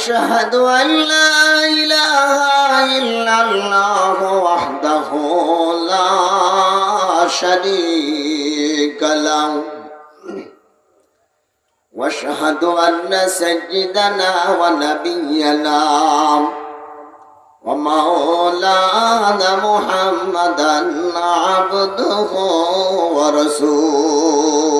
واشهد أن لا إله إلا الله وحده لا شريك له. وأشهد أن سيدنا ونبينا ومولانا محمدا عبده ورسوله.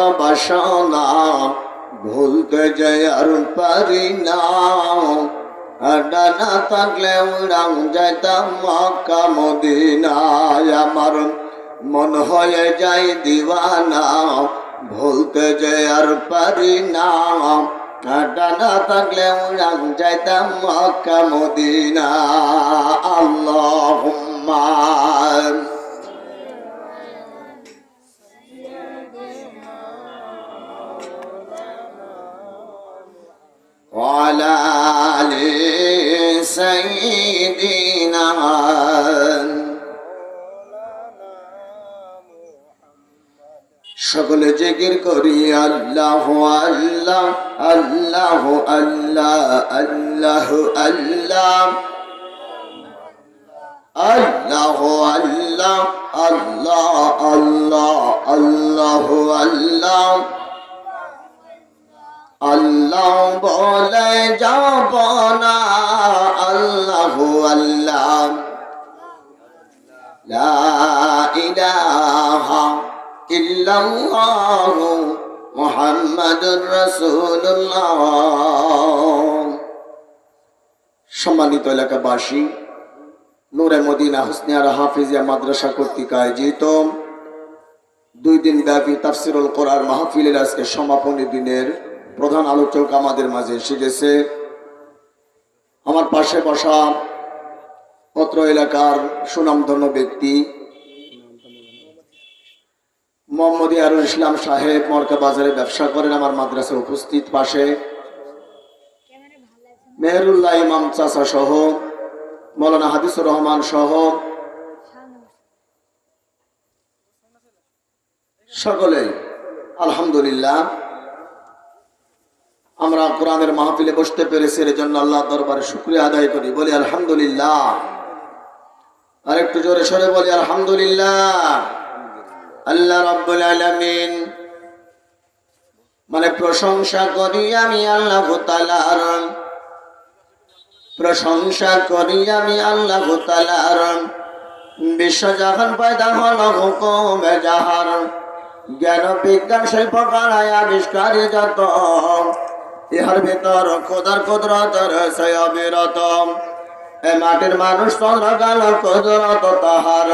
মনে বড় বাসনা ভুলতে যাই আর পারি না। ডানা থাকলে উড়াং যাইতাম মক্কা মদিনায়। আমার মন হয়ে যাই দিওয়ানা, ভুলতে যে আর পারি না। ডানা থাকলে উড়াং যাইতাম মক্কা মদিনা আল্লাহুম্মা وعلى آل سيدنا সকলে জিকির করি আল্লাহ আল্লাহ আল্লাহ আল্লাহ আল্লাহ আল্লাহ আল্লাহ আল্লাহ আল্লাহ আল্লাহ আল্লাহ আল্লাহ আল্লাহ বলে, যাব না আল্লাহ আল্লাহ। লা ইলাহা ইল্লাল্লাহ মুহাম্মাদুর রাসূলুল্লাহ। সম্মানিত এলাকাবাসী, নূরে মদিনা হুসনিয়ার হাফিজিয়া মাদ্রাসা কর্তৃক আয়োজিত দুই দিন ব্যাপী তাফসিরুল কোরআন মাহফিলের আজকে সমাপনী দিনের প্রধান আলোচক আমাদের মাঝে এসে গেছে। আমার পাশে বসা পত্র এলাকার সুনামধন্য ব্যক্তি মোহাম্মদ ইয়ারুল ইসলাম সাহেব, মরকা বাজারে ব্যবসা করেন, আমার মাদ্রাসায় উপস্থিত পাশে। মেহরুল্লাহ ইমাম চাচা সহ, মৌলানা হাদিসুর রহমান সহ। সকলে আলহামদুলিল্লাহ। আমরা কোরআনের মাহফিলে বসতে পেরেছি এর জন্য আল্লাহ দরবারে শুক্রিয়া আদায় করি। বলি আলহামদুলিল্লাহ। আর একটু জোরে সরে বলি আলহামদুলিল্লাহ। আল্লাহ রব্বুল আলামিন। মানে প্রশংসা করি আমি আল্লাহ তালার প্রশংসা করি আমি আল্লাহ তালার বিশ্ব যখন পয়দা হল হুকুমে যাহার জ্ঞান বিজ্ঞান শিল্প কারায় আবিষ্কারী যত ইহার ভিতর খোদার কুদরত রয়েছে অবিরত এ মাটির মানুষ গাল কুদরত তাহার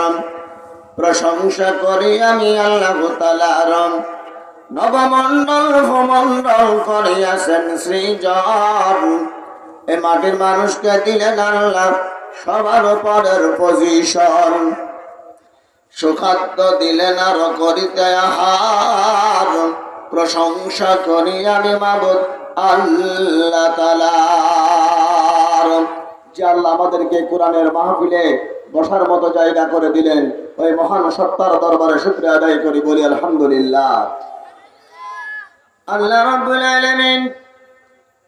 প্রশংসা করি আমি আল্লাহ তালার নবমণ্ডল ভূমণ্ডল করিয়াছেন সৃজন। এ মাটির মানুষকে দিলেন আল্লাহ সবার উপরের পজিশন সুখাদ্য দিলেন আর করিতে আহার। প্রশংসা করি আমি মাবুদ আল্লাহ আমাদেরকে কোরআনের মাহফিলে বসার মতো জায়গা করে দিলেন, ওই মহান সত্তার দরবারে শুক্রিয়া আদায় করি, বলি আলহামদুলিল্লাহ। আল্লাহ রাব্বুল আলামিন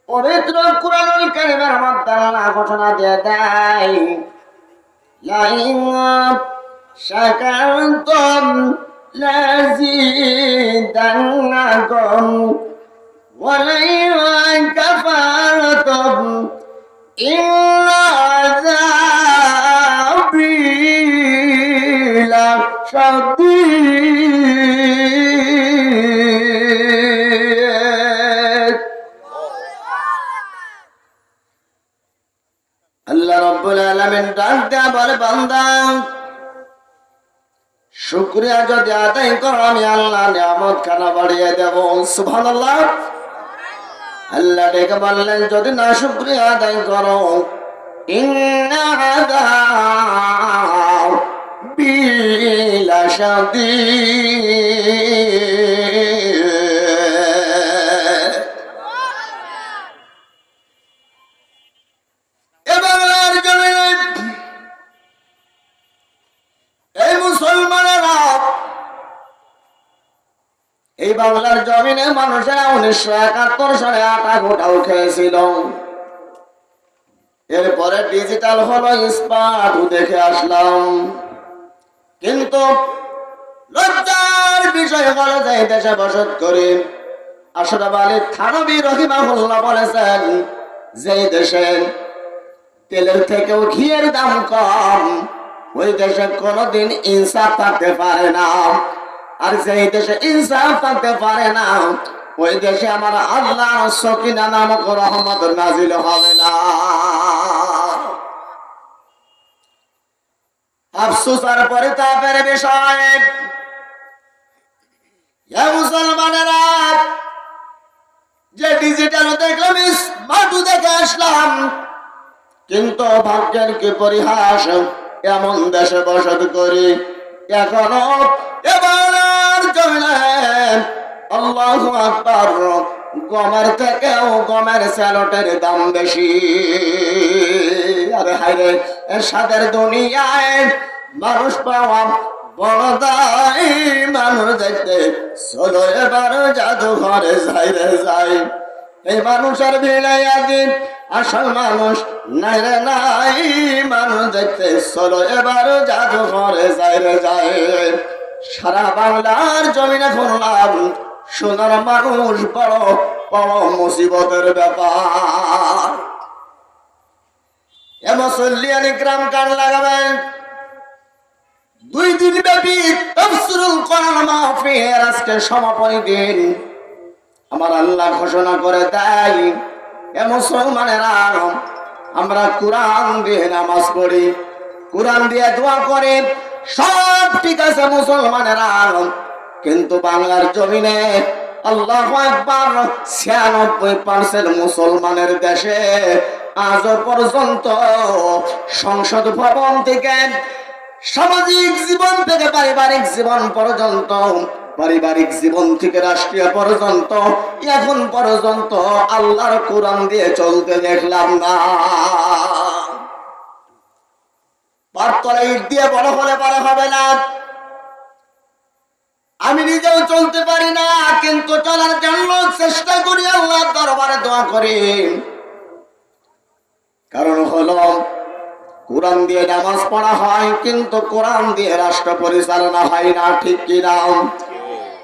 পবিত্র কুরআনুল কারীমের মধ্যে আল্লাহ ঘোষণা দিয়ে দেয়, লাইন ওয়ালাইন কাফারতুম ইন্না আযাবি লাশাদীদ আল্লাহ রব্বুল আলামিন ডাক দেয়া বলে, বান্দা, শুক্রিয়া যদি আদায় করো, আমি আল্লাহ নিয়ামত খানা বাড়িয়ে দেব। সুবহানাল্লাহ। আল্লাহ ডেকে বললেন যদি না শুক্রিয়া আদায় করো ইন্না এই বাংলার জমিনে মানুষেরা উনিশশো একাত্তর সালে আটা গোটাও খেয়েছিল এরপরে ডিজিটাল হলো ইস্পাত দেখে আসলাম। কিন্তু লজ্জার বিষয় যে দেশে বসত আলী থানবী যে দেশে তেলের থেকেও ঘিয়ের দাম কম, ওই দেশে কোনোদিন ইনসাফ থাকতে পারে না। আর যেই দেশে থাকতে পারে না, ওই দেশে আমার আল্লাহ সকিনা নামক রহমত নাজিল হবে না। আর বিষয়। মুসলমানেরা, যে ডিজিটাল দেখলাম স্মার্টও দেখে আসলাম, কিন্তু ভাগ্যের কি পরিহাস? এমন দেশে বসত করি, এখনও এবার গমের থেকেও গমের স্যালটের দাম বেশি। আরে হাইরে এরশাদের দুনিয়ায় মানুষ পাওয়া বড় দায়। মানুষ দেখতে চলো এবার জাদু ঘরে যাই রে যাই। এই মানুষের ভিড়ে একদিন আসল মানুষ নাই রে নাই। মানুষ দেখতে চলো এবার জাদু ঘরে যাই রে যায় সারা বাংলার জমিনে শুনলাম সোনার মানুষ বড় বড় মুসিবতের ব্যাপার। এ গ্রাম কান লাগাবেন। দুই দিন ব্যাপী তফসিরুল কোরআন মাহফিলের আজকে সমাপনী দিন। আমার আল্লাহ ঘোষণা করে দেয়, এ মুসলমানেরা, আমরা কোরআন দিয়ে নামাজ পড়ি। কোরআন দিয়ে দোয়া করে সব ঠিক আছে মুসলমানেরা কিন্তু বাংলার জমিনে আল্লাহ একবার ছিয়ানব্বই পার্সেন্ট মুসলমানের দেশে আজ পর্যন্ত সংসদ ভবন থেকে সামাজিক জীবন থেকে পারিবারিক জীবন পর্যন্ত, পারিবারিক জীবন থেকে রাষ্ট্রীয় পর্যন্ত, এখন পর্যন্ত আল্লাহর কোরআন দিয়ে চলতে দেখলাম না। পাততলা ইট দিয়ে বড় হলে পারে হবে না। আমি নিজেও চলতে পারি না, কিন্তু চলার জন্য চেষ্টা করি আল্লাহ দরবারে দোয়া করি। কারণ হলো, কোরআন দিয়ে নামাজ পড়া হয়, কিন্তু কোরআন দিয়ে রাষ্ট্র পরিচালনা হয় না, ঠিক কিনা?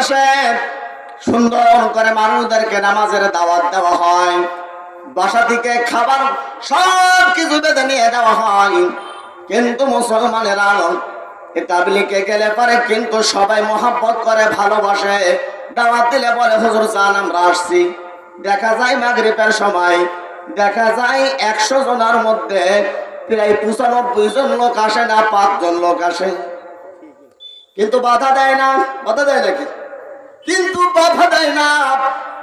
আসে, সুন্দর করে মানুষদেরকে নামাজের দাওয়াত দেওয়া হয়। বাসা থেকে খাবার সব কিছু বেঁধে নিয়ে দেওয়া হয়। কিন্তু মুসলমানেরা এ তাবলিগে গেলে পারে, কিন্তু সবাই মহাব্বত করে, ভালোবাসে। দাওয়াত দিলে বলে, হুজুর চান আমরা আসছি। দেখা যায় মাগরিবের সময়, দেখা যায় একশো জনের মধ্যে প্রায় পঁচানব্বই জন লোক আসে না, পাঁচজন লোক আসে। কিন্তু বাধা দেয় না, বাধা দেয় নাকি? কিন্তু বাধা দেয় না,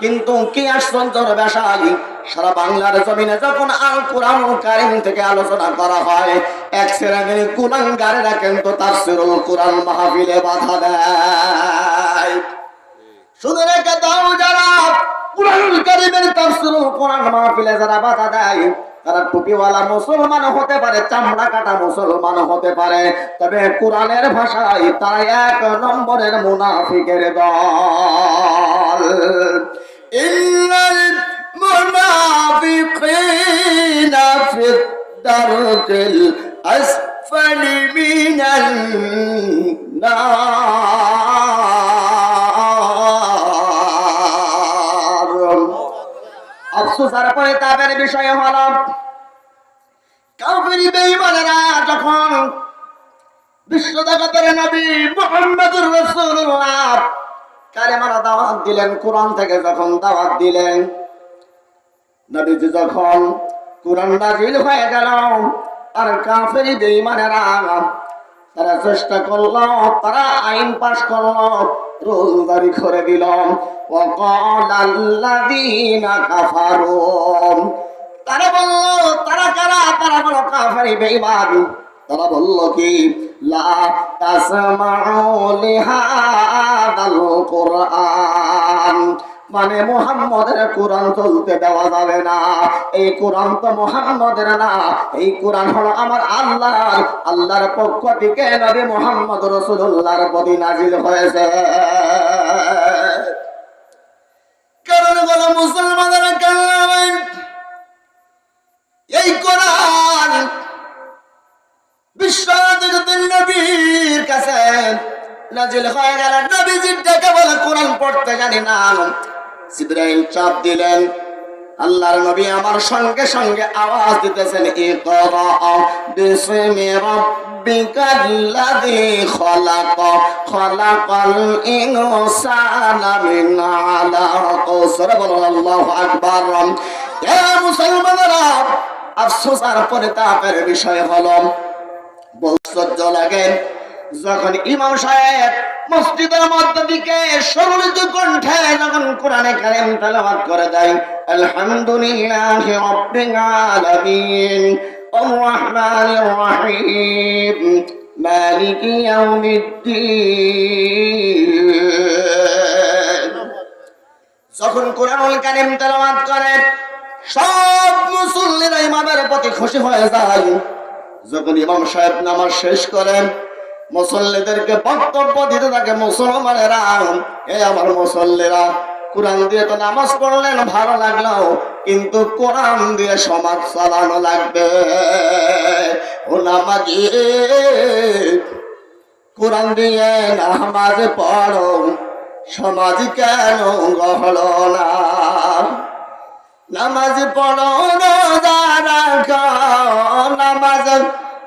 কিন্তু কি আশ্চর্যের বেশাই সারা বাংলার জমিনে যখন আল কোরআন কারিম থেকে আলোচনা করা হয়, এক শ্রেণির কুলাঙ্গারেরা কিন্তু তার সিরুল কোরআন মাহফিলে বাধা দেয়। শুধু রেখে দাও যারা কোরআনুল কারিমের তাফসীরুল কোরআন মাহফিলে যারা বাধা দেয় তারা টুপিওয়ালা মুসলমান হতে পারে চামড়া কাটা মুসলমান হতে পারে, তবে কোরআনের ভাষায় তারা এক নম্বরের মুনাফিকের দল। আসফালি মিনান পরে তাদের বিষয় হলো, কাফিরি বেঈমানেরা যখন বিশ্ব জগতের নবী মুহাম্মদুর দাওয়াত দিলেন, কোরআন থেকে যখন দাওয়াত দিলেন যখন কোরআন হয়ে গেল, আর তারা চেষ্টা করল, তারা আইন পাশ করল রোজগারি করে দিলাম। তারা বলল, তারা কারা? তারা বলো কাফারি বেইমান তারা বলল কি? লা তাসমাউ লিহাদাল কোরআন। মানে মোহাম্মদের কোরআন চলতে দেওয়া যাবে না। এই কোরআন তো মোহাম্মদের না, এই কোরআন হলো আমার আল্লাহ আল্লাহর পক্ষ থেকে নবী মোহাম্মদ রসুল্লাহর প্রতি নাজিল হয়েছে। হয়ে? কোরআন পড়তে জানি না। জিব্রাইল চাপ দিলেন। আল্লাহর নবী আমার সঙ্গে সঙ্গে আওয়াজ দিতেছেন আফসোস আর পরিতাপের বিষয় হলো বলসজ্জ লাগে। যখন ইমাম সাহেব মসজিদের মধ্য দিকে সরলিত কণ্ঠে যখন কোরআনে কারেম তালাবাদ করে দেয়, আলহামদুলিল্লাহ আলামিন যখন কোরআনুল কারিম করে, সব মুসল্লিরা ইমামের প্রতি খুশি হয়ে যায়। যখন ইমাম সাহেব নামাজ শেষ করেন মুসল্লিদেরকে বক্তব্য দিতে থাকে মুসলমানেরা। এ আমার মুসল্লিরা, কোরআন দিয়ে তো নামাজ পড়লেন, ভালো লাগল, কিন্তু কোরআন দিয়ে সমাজ চালানো লাগবে। ও নামাজি, কোরআন দিয়ে নামাজ পড়ো, সমাজ কেন গহল না? নামাজ পড়ো, রোজা রাখো, নামাজ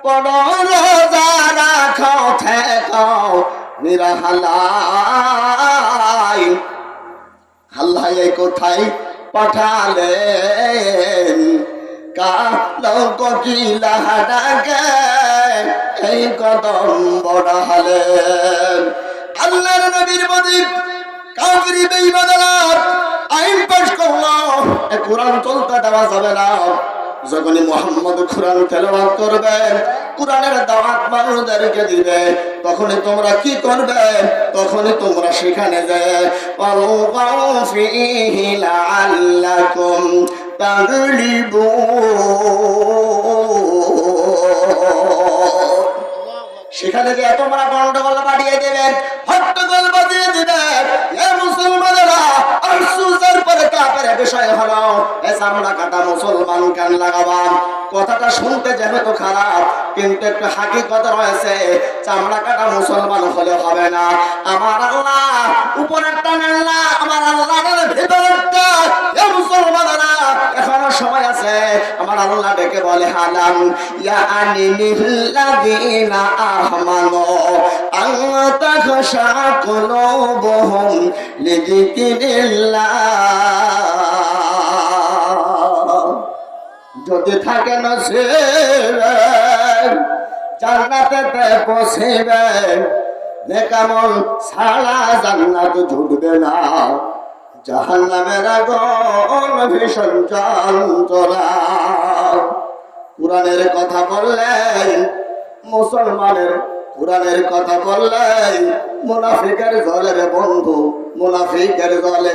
পড়ো, রোজা রাখো, থেকো নিরাহালাই আল্লাহ কোথায় পাঠালেন। কালো ককিলা ডাকে কদম বড়ালেন। আল্লাহর নবীর প্রতি কাফিরি বেঈমানরা আইন পাশ কোরআন চলতে দেওয়া যাবে না। যখনই মোহাম্মদ কোরআন তেলাওয়াত করবে, কোরআনের দাওয়াত মানুষদেরকে দিবে, তখনই তোমরা কি করবে? তখনই তোমরা সেখানে যায় লাআল্লাকুম সেখানে যে তোমরা গন্ডগোল বাড়িয়ে দেবেন হট্টগোল বাজিয়ে দিবেন এ মুসলমানেরা আফসোসের পরে কাপের বিষয় হলো, এ চামড়া কাটা মুসলমান কান লাগাবান? কথাটা শুনতে যেহেতু খারাপ, কিন্তু একটু হাকিকত রয়েছে, চামড়া কাটা মুসলমান হলে হবে না। আমার আল্লাহ উপরেরটা আল্লাহ, আমার আল্লাহ ভেতরেরটা, এ মুসলমানেরা এখনও সময় আছে। আমার আল্লাহ ডেকে বলে, হালাম, ইয়া আনিলিল্লাযীনা আমানু আন তাখশা কুলুবুহুম লিযিকরিল্লাহ। যদি থাকে না সে জান্নাতে পৌঁছেবে নেকামল সারা জান্নাত জুটবে না। জাহান্নামের আগুন ভীষণ যন্ত্রণা। কোরআনের কথা বললেন, মুসলমানের কোরআনের কথা বললেন, মুনাফিকের জলের বন্ধু, মুনাফিকের জলে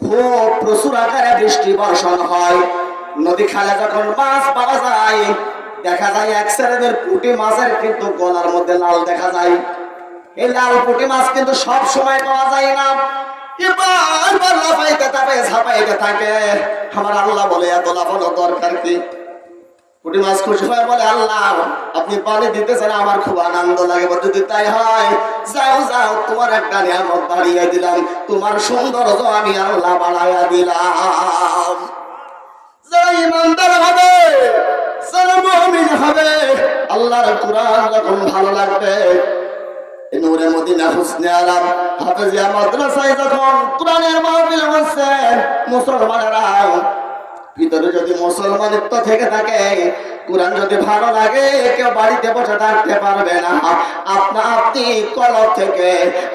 খুব প্রচুর বৃষ্টি বর্ষণ হয়। নদী খালে যখন মাছ পাওয়া যায়, দেখা যায় এক শ্রেণির পুঁটি মাছের কিন্তু গলার মধ্যে লাল দেখা যায়। এই লাল পুঁটি মাছ কিন্তু সব সময় পাওয়া যায় না। এবার বার লাফাইতে থাকে ঝাপাইতে থাকে আমার আল্লাহ বলে, এত লাফানো দরকার কি? পুঁটি মাছ খুশি হয়ে বলে, আল্লাহ, আপনি পানি দিতেছেন, আমার খুব আনন্দ লাগে যদি তাই হয়, যাও যাও, তোমার একটা নিয়ামত বাড়িয়ে দিলাম, তোমার সৌন্দর্য আমি আল্লাহ বাড়াইয়া দিলাম। যারা ইমানদার হবে, যারা মুমিন হবে, আল্লাহর কোরআন যখন ভালো লাগবে নূরে মদিনা হুসনে আলাম হাফেজিয়া মাদ্রাসায় যখন কোরআনের মাহফিল হচ্ছে, মুসলমানেরা ভিতরে যদি মুসলমানিত্ব থেকে থাকে কোরআন যদি ভালো লাগে, কেউ বাড়িতে বসে থাকতে পারবে না। আপনা আপনি কলব থেকে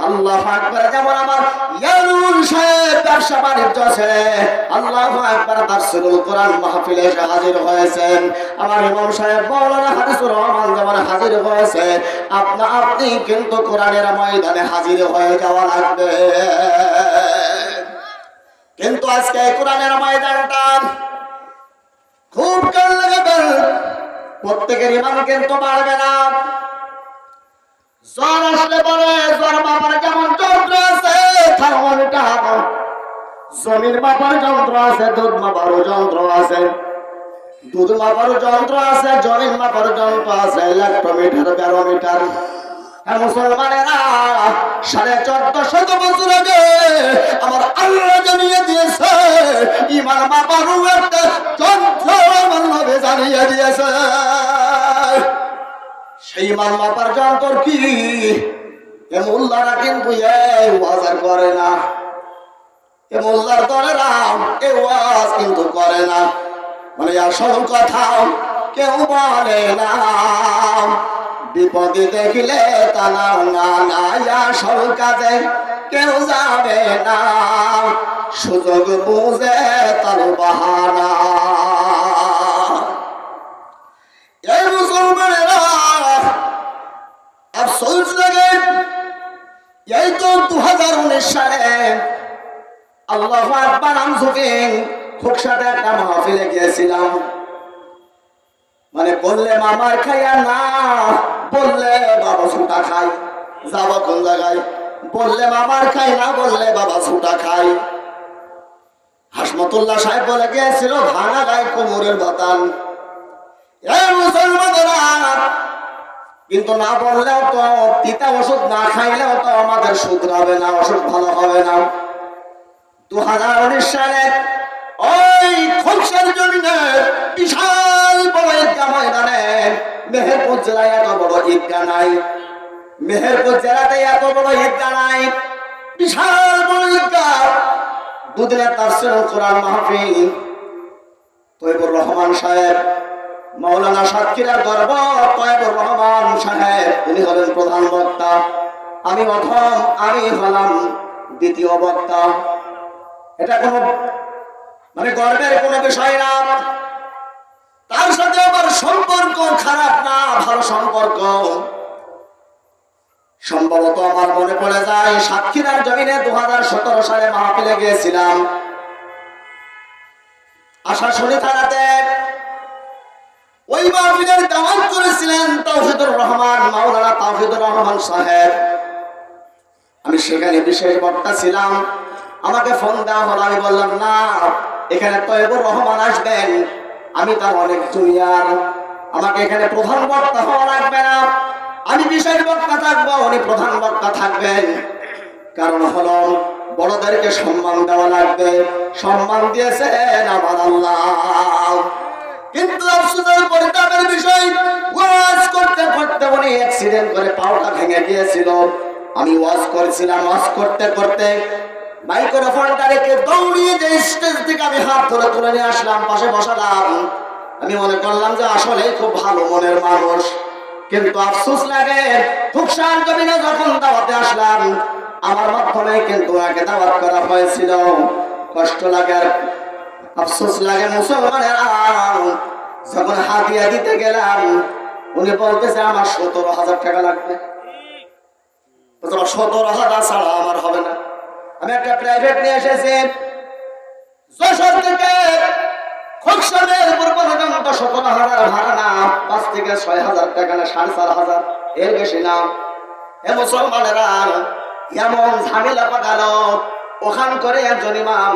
আল্লাহ আকবার, যেমন আমার ইয়ানুল সাহেব, ব্যবসা বাণিজ্য আল্লাহ কোরআন মাহফিলে হাজির হয়েছেন। আমার ইমাম সাহেব মাওলানা হাদিসুর রহমান যেমন হাজির হয়েছে। আপনা আপনি কিন্তু কোরআনের ময়দানে হাজির হয়ে যাওয়া লাগবে। কিন্তু আজকে কোরআনের ময়দানটা খুব কাল লাগাবে প্রত্যেকের ইমান কিন্তু বাড়বে না। জ্বর আসলে পরে জ্বর মাপার যেমন যন্ত্র আছে থার্মোমিটার জমির মাপার যন্ত্র আছে, দুধ মাপারও যন্ত্র আছে। দুধ মাপারও যন্ত্র আছে জমিন মাপার যন্ত্র আছে ইলেকট্রোমিটার ব্যারোমিটার মুসলমানেরা, সাড়ে চোদ্দ শত বছর আগে আমার আল্লাহ জানিয়ে দিয়েছে, ইমান জানিয়ে দিয়েছে। সেই মান মাপার যন্ত্র কি মোল্লারা কিন্তু বাজার করে না। এ মোল্লার এ ওয়াজ কিন্তু করে না। মানে আসল কথা, কেউ বলে না। বিপদে দেখিলে তা না কাজে কেউ যাবে না। সুযোগ বুঝে তার বাহানা। এই মুসলমানেরা আফসোস এই তো দু হাজার উনিশ সালে আল্লাহ একটা মাহফিলে গিয়েছিলাম। মানে বললে মামার খাইয়া না। বললে, বাবা ছুটা খাই। যাব কোন জায়গায়? বললে মামার খাই না। বললে, বাবা ছুটা খাই। হাসমতুল্লাহ সাহেব বলে গিয়েছিল, ভাঙা গায়ে কোমরের বাতান। কিন্তু না বললেও তো পিতা ওষুধ না খাইলেও তো আমাদের শুধরাবে না, ওষুধ ভালো হবে না। দু হাজার উনিশ সালে ওই খোকসার জন্য বিশাল বড় ঈদগা ময়দানে মেহেরপুর জেলায় এত বড় ঈদগা নাই। মেহেরপুর জেলাতে এত বড় ঈদগা নাই। বিশাল বড় ঈদগা দুদিনের তাফসীর কোরআন মাহফিল। তৈবুর রহমান সাহেব মাওলানা সাতক্ষীরার গর্ব তৈবুর রহমান সাহেব, উনি হলেন প্রধান বক্তা। আমি প্রথম, আমি হলাম দ্বিতীয় বক্তা। এটা কোনো মানে গর্বের কোনো বিষয় না। তার সাথে আমার সম্পর্ক খারাপ না, ভালো সম্পর্ক। সম্ভবত আমার মনে পড়ে যায়, সাতক্ষীরার জমিনে দু হাজার সতেরো সালে মাহফিলে গিয়েছিলাম। আশা শনি থানাতে ওই মাহফিলের দাওয়াত করেছিলেন তাওহিদুর রহমান, মাওলানা তাওহিদুর রহমান সাহেব। আমি সেখানে বিশেষ বক্তা ছিলাম। আমাকে ফোন দেওয়া হলো, আমি বললাম, না, এখানে তৈবুর রহমান আসবেন। আমি তার অনেক জুনিয়র। আমাকে এখানে প্রধান বক্তা হওয়া লাগবে না। আমি বিশেষ বক্তা থাকব, উনি প্রধান বক্তা থাকবেন। কারণ হলো, বড়দেরকে সম্মান দেওয়া লাগবে। সম্মান দিয়েছেন আমার আল্লাহ। কিন্তু আফসোসের পরিতাপের বিষয়, ওয়াজ করতে করতে উনি অ্যাক্সিডেন্ট করে পাওটা ভেঙে গিয়েছিল। আমি ওয়াজ করেছিলাম, ওয়াজ করতে করতে মাইক্রোফোনটা রেখে দৌড়িয়ে যে স্টেজ থেকে আমি হাত ধরে তুলে নিয়ে আসলাম, পাশে বসালাম। আমি মনে করলাম যে আসলে খুব ভালো মনের মানুষ। কিন্তু আফসোস লাগে, খুব ফুকসার জমিনে যখন দাওয়াতে আসলাম, আমার মাধ্যমে কিন্তু আগে দাওয়াত করা হয়েছিল। কষ্ট লাগে আর আফসোস লাগে মুসলমানেরা। যখন হাতিয়া দিতে গেলাম, উনি বলতেছে, আমার সতেরো হাজার টাকা লাগবে। তোমার সতেরো হাজার ছাড়া আমার হবে না। আমি একটা প্রাইভেট নিয়ে এসেছি। থেকে হাজার ভাড়া পাঁচ থেকে ছয় হাজার, টাকা না হাজার, এর বেশি ঝামেলা ওখান করে একজন ইমাম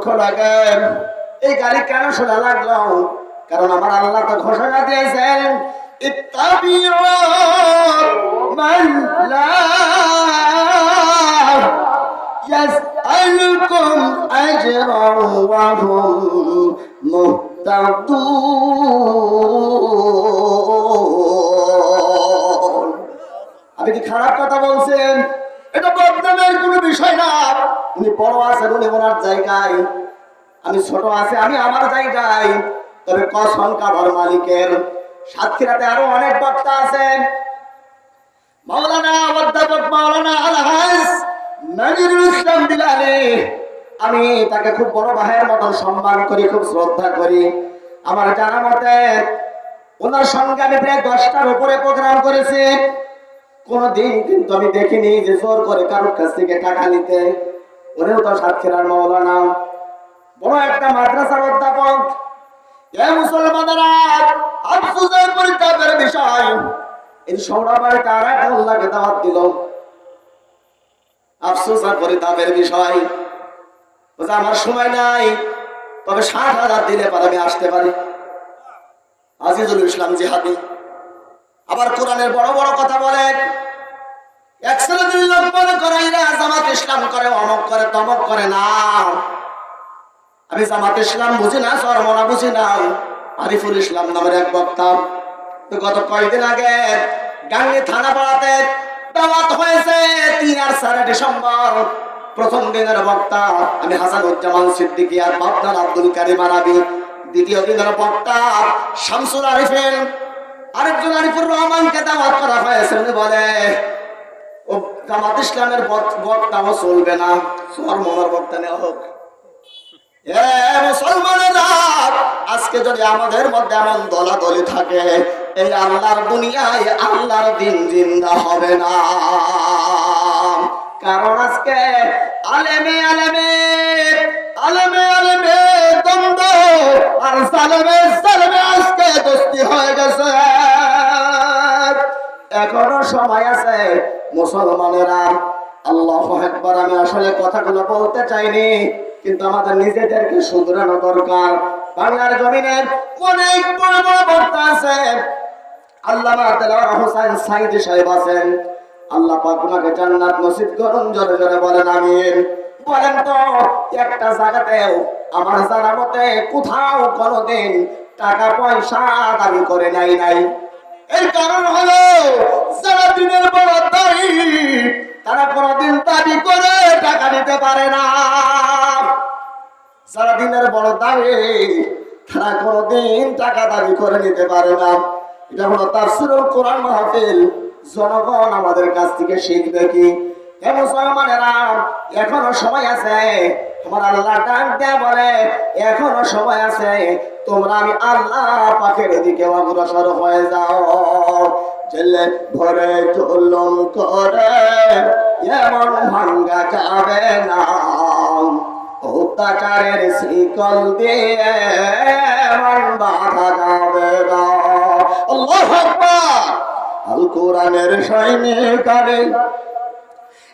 দুঃখ লাগে এই গাড়ি কেন শোনা লাগলো কারণ আমার আল্লাহ তো ঘোষণা দিয়েছেন ইত্তাবিউ মান লা يسألكم أجرا وهم مهتدون আপনি কি খারাপ কথা বলছেন এটা বিষয় না। উনি বড় আছেন উনি ওনার জায়গায়। আমি ছোট আছে, আমি আমার জায়গায়। তবে মালিকের? সাতক্ষীরাতে আরও অনেক বক্তা আছেন আমি তাকে খুব বড় ভাইয়ের মতন সম্মান করি, খুব শ্রদ্ধা করি। আমার জানা মতে, ওনার সঙ্গে আমি প্রায় দশটার উপরে প্রোগ্রাম করেছি। কোনদিন কিন্তু আমি দেখিনি যে জোর করে কারোর কাছ থেকে টাকা নিতে। উনিও তো বড় একটা মাদ্রাসার অধ্যাপক। এ মুসলমানেরা, আফসোসের পরিতাপের বিষয়। এই সৌরা বাড়িতে আর এক মোল্লাকে দাওয়াত দিল। আফসোস আর পরিতাপের বিষয়। আমার সময় নাই, তবে ষাট হাজার দিলে পর আমি আসতে পারি। আজিজুল ইসলাম জিহাদি। আবার কোরআনের বড় বড় কথা বলেন প্রথম দিনের বক্তা আমি হাসান উজ্জামান সিদ্দিকী আর বাবদান আব্দুল কারিম আরাবি। দ্বিতীয় দিনের বক্তা শামসুল আরিফিন। আরেকজন আরিফুর রহমানকে দাওয়াত করা হয়েছে, উনি বলে, ও, জামাত ইসলামের বক- বক্তাও চলবে না সোয়ার মনার বক্তা নেওয়া হোক। আজকে যদি আমাদের মধ্যে এমন দলাদলি থাকে, এই আল্লাহর দুনিয়ায় আল্লাহর দিন জিন্দা হবে না। কারণ আজকে আলেমে আলেমে আলেমে সময় আছে। মুসলমানেরা, আল্লাহ একবার আমি আসলে কথাগুলো বলতে চাইনি, কিন্তু আমাদের নিজেদেরকে শুধরানো দরকার। বাংলার জমিনে অনেক বড় বড় বক্তা আছে। আল্লাহ আছেন। আল্লাহ বলেন, আমিন। বলেন তো, একটা জায়গাতেও, আমার জানা মতে কোথাও কোনোদিন টাকা পয়সা দাবি করে নাই নাই। এর কারণ হলো, যারা দিনের বড় দায়ী তারা কোনোদিন দাবি করে টাকা দিতে পারে না। যারা দিনের বড় দাবি তারা কোনোদিন টাকা দাবি করে নিতে পারে না। এটা হলো তাফসিরুল কোরআন মাহফিল। জনগণ আমাদের কাছ থেকে শিখবে কি? এখনও সময় আছে। আমার আল্লাহ ডাক দেয়া বলে, এখনও সময় আছে। তোমরা আমি আল্লাহ পাখের দিকে অগ্রসর হয়ে যাও। জেলে ভরে চলম করে, এমন ভাঙ্গা যাবে না। হত্যাকারের শিকল দিয়ে এমন বাধা যাবে না। আল্লাহু আল কোরআনের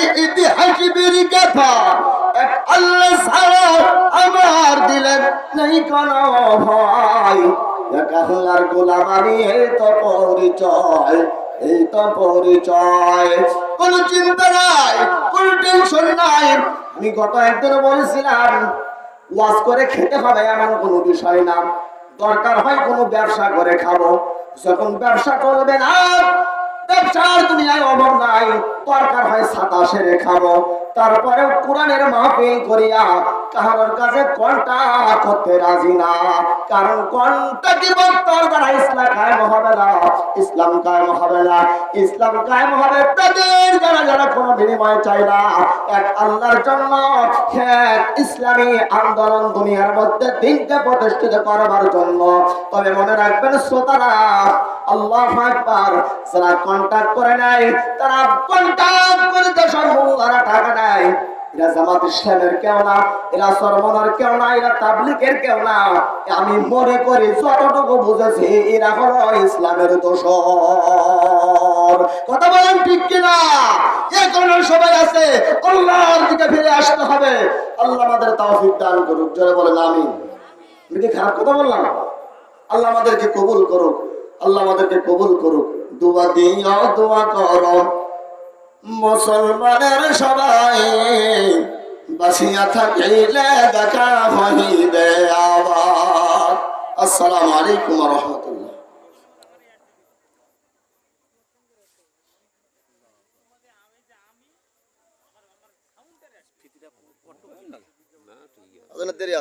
আমলানি ইতিহাস বীর কথা এক আল্লাহ ছাড়া আমার দিলে নেই কোনো ভয়। এক আল্লাহর গোলাম আমি এই তো পরিচয়, এই তো পরিচয়। চিন্তা নাই, কোন টেনশন নাই। আমি গত একদিন বলেছিলাম, ওয়াজ করে খেতে হবে এমন কোনো বিষয় না। দরকার হয় কোনো ব্যবসা করে খাব। যখন ব্যবসা করবে না ইসলাম ইসলাম তাদের যারা যারা কোনো বিনিময় চায় না। এক আল্লাহর জন্য ইসলামী আন্দোলন দুনিয়ার মধ্যে দিনকে প্রতিষ্ঠিত করবার জন্য। তবে মনে রাখবেন, শ্রোতারা আল্লাহ আকবার। যারা কন্টাক্ট করে নাই, তারা কন্টাক্ট করে দেশের মূল্যারা টাকা নেয়। এরা জামাত ইসলামের কেউ না, এরা সরমনার কেউ না, এরা তাবলিকের কেউ না। আমি মনে করি, যতটুকু বুঝেছি, এরা হলো ইসলামের দোষ কথা বলেন ঠিক কিনা? এ সবাই আছে, আল্লাহর দিকে ফিরে আসতে হবে। আল্লাহ আমাদের তৌফিক দান করুক, জোরে বলেন, আমিন। আমি কি খারাপ কথা বললাম? আল্লাহ আমাদেরকে কবুল করুক। আল্লাহ আমাদেরকে কবুল করুক। দোয়া দিও দোয়া কর। মুসলমানের সবাই বাসিয়া থাকিলে দেখা হইবে আসসালামু আলাইকুম রহমতুল্লাহ। দেরি আছে